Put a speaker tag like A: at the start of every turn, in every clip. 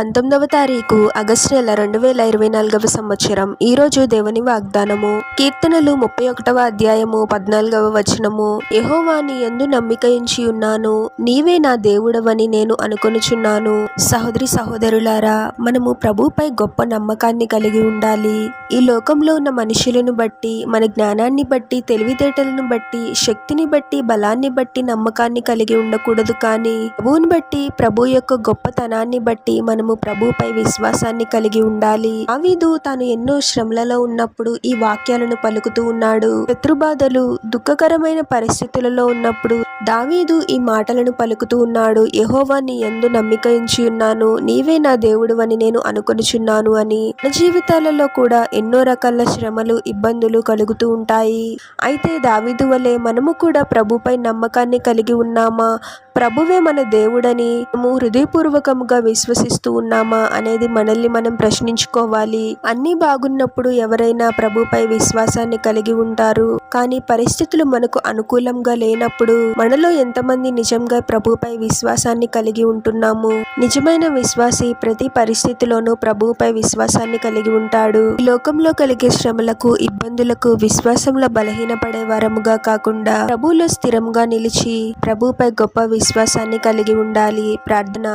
A: పంతొమ్మిదవ తారీఖు ఆగస్టు నెల రెండు వేల ఇరవై నాలుగవ సంవత్సరం. ఈ రోజు దేవుని వాగ్దానము. కీర్తనలు ముప్పై ఒకటవ అధ్యాయము పద్నాలుగవ వచనము. యహోవాని ఎందు నమ్మికయించి ఉన్నాను. నీవే నా దేవుడవని నేను అనుకొనుచున్నాను. సహోదరి సహోదరులారా మనము ప్రభుపై గొప్ప నమ్మకాన్ని కలిగి ఉండాలి. ఈ లోకంలో ఉన్న మనుషులను బట్టి మన జ్ఞానాన్ని బట్టి తెలివితేటలను బట్టి శక్తిని బట్టి బలాన్ని బట్టి నమ్మకాన్ని కలిగి ఉండకూడదు కానీ ప్రభువుని బట్టి ప్రభు యొక్క గొప్పతనాన్ని బట్టి మనము ప్రభుపై విశ్వాసాన్ని కలిగి ఉండాలి. ఆవిదు తాను ఎన్నో శ్రమలలో ఉన్నప్పుడు ఈ వాక్యాలను పలుకుతూ ఉన్నాడు. శత్రుబాధలు దుఃఖకరమైన పరిస్థితులలో ఉన్నప్పుడు దావీదు ఈ మాటలను పలుకుతూ ఉన్నాడు యహోవా నీ ఎందు నమ్మిక ఎంచి ఉన్నాను నీవే నా దేవుడు అని నేను అనుకొనిచున్నాను అని. మన జీవితాలలో కూడా ఎన్నో రకాల శ్రమలు ఇబ్బందులు కలుగుతూ ఉంటాయి. అయితే దావీదు వలె మనము కూడా ప్రభుపై నమ్మకాన్ని కలిగి ఉన్నామా? ప్రభువే మన దేవుడని మేము హృదయపూర్వకముగా విశ్వసిస్తూ ఉన్నామా అనేది మనల్ని మనం ప్రశ్నించుకోవాలి. అన్ని బాగున్నప్పుడు ఎవరైనా ప్రభుపై విశ్వాసాన్ని కలిగి ఉంటారు. కానీ పరిస్థితులు మనకు అనుకూలంగా లేనప్పుడు మనలో ఎంతమంది నిజంగా ప్రభుపై విశ్వాసాన్ని కలిగి ఉంటున్నాము? నిజమైన విశ్వాసి ప్రతి పరిస్థితిలోనూ ప్రభువుపై విశ్వాసాన్ని కలిగి ఉంటాడు. ఈ లోకంలో కలిగే శ్రమలకు ఇబ్బందులకు విశ్వాసంలో బలహీనపడే వారముగా కాకుండా ప్రభువులో స్థిరంగా నిలిచి ప్రభుపై గొప్ప విశ్వాసాన్ని కలిగి ఉండాలి. ప్రార్థన.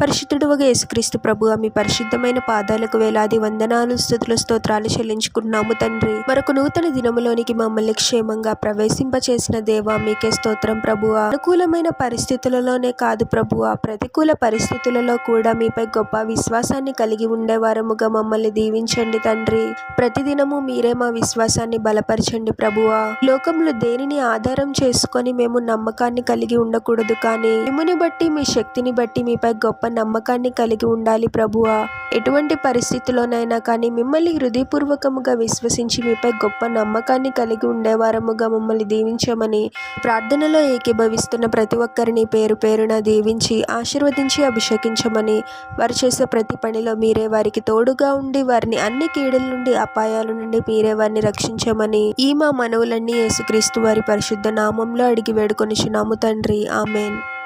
A: పరిశుద్ధుడుగా యేసుక్రీస్తు ప్రభు మీ పరిశుద్ధమైన పాదాలకు వేలాది వందనాలు స్థుతుల స్తోత్రాలు చెల్లించుకున్నాము తండ్రి. మరొక నూతన దినములోనికి మమ్మల్ని క్షేమంగా ప్రవేశింపచేసిన దేవా మీకే స్తోత్రం ప్రభువా అనుకూలమైన పరిస్థితులలోనే కాదు ప్రభువా ప్రతికూల పరిస్థితులలో కూడా మీపై గొప్ప విశ్వాసాన్ని కలిగి ఉండేవారముగా మమ్మల్ని దీవించండి తండ్రి. ప్రతిదినము మీరే మా విశ్వాసాన్ని బలపరచండి ప్రభువా లోకంలో దేనిని ఆధారం చేసుకొని మేము నమ్మకాన్ని కలిగి ఉండకూడదు కానీ మిమ్మును బట్టి మీ శక్తిని బట్టి మీపై గొప్ప నమ్మకాన్ని కలిగి ఉండాలి ప్రభువా. ఎటువంటి పరిస్థితిలోనైనా కానీ మిమ్మల్ని హృదయపూర్వకముగా విశ్వసించి మీపై గొప్ప నమ్మకాన్ని కలిగి ఉండేవారముగా మమ్మల్ని దీవించమని ప్రార్థనలో ఏకీభవిస్తున్న ప్రతి ఒక్కరిని పేరు పేరున దీవించి ఆశీర్వదించి అభిషేకించమని వారు చేసే ప్రతి పనిలో మీరే వారికి తోడుగా ఉండి వారిని అన్ని కీడుల నుండి అపాయాల నుండి మీరే వారిని రక్షించమని ఈ మా మనవులన్నీ యేసుక్రీస్తు వారి పరిశుద్ధ నామంలో అడిగి వేడుకొనిచున్నాము తండ్రి. ఆమెన్.